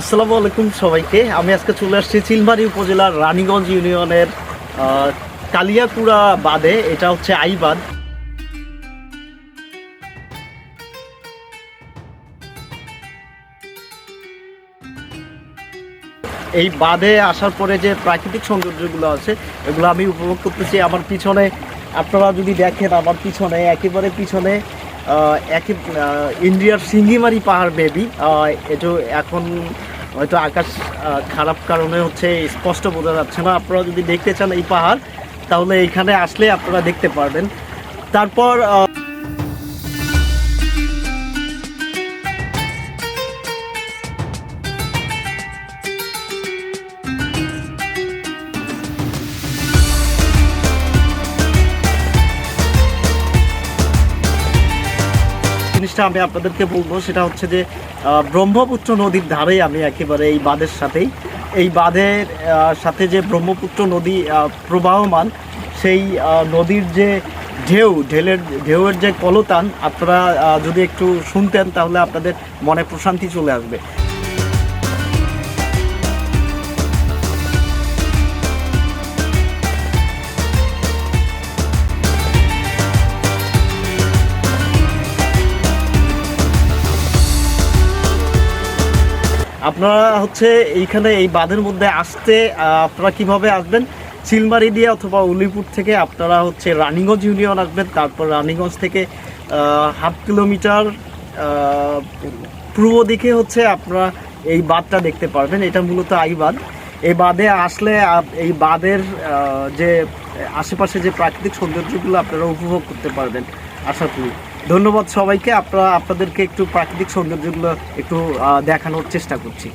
আসসালামু আলাইকুম সবাইকে। আমি আজকে চলে আসছি চিলমারি উপজেলার রানীগঞ্জ ইউনিয়নের কালিয়াকুড়া বাদে এটা হচ্ছে আইবাদ এই বাঁধে আসার পরে যে প্রাকৃতিক সৌন্দর্যগুলো আছে, এগুলো আমি উপভোগ করতেছি। আমার পিছনে, আপনারা যদি দেখেন আমার পিছনে, একেবারে পিছনে একে ইন্ডিয়ার সিঙ্গিমারি পাহাড় বেবি এটা এখন হয়তো আকাশ খারাপ কারণে হচ্ছে স্পষ্ট বোঝা যাচ্ছে না। আপনারা যদি দেখতে চান এই পাহাড়, তাহলে এখানে আসলে আপনারা দেখতে পারবেন। তারপর জিনিসটা আমি আপনাদেরকে বলব, সেটা হচ্ছে যে ব্রহ্মপুত্র নদীর ধারে আমি একেবারে এই বাঁধের সাথেই, এই বাঁধের সাথে যে ব্রহ্মপুত্র নদী প্রবাহমান, সেই নদীর যে ঢেউ, ঢেলের, ঢেউয়ের যে কলতান, আপনারা যদি একটু শুনতেন তাহলে আপনাদের মনে প্রশান্তি চলে আসবে। আপনারা হচ্ছে এইখানে এই বাঁধের মধ্যে আসতে আপনারা কীভাবে আসবেন? চিলমারি দিয়ে অথবা উলিপুর থেকে আপনারা হচ্ছে রানিগঞ্জ ইউনিয়ন আসবেন, তারপর রানিগঞ্জ থেকে হাফ কিলোমিটার পূর্ব দিকে হচ্ছে আপনারা এই বাঁধটা দেখতে পারবেন। এটা মূলত আই বাঁধ এই বাঁধে আসলে এই বাঁধের যে আশেপাশে যে প্রাকৃতিক সৌন্দর্যগুলো আপনারা উপভোগ করতে পারবেন, আশা করি। ধন্যবাদ সবাইকে। আপনারা আপনাদেরকে একটু প্রাকৃতিক সৌন্দর্যগুলো একটু দেখানোর চেষ্টা করছি।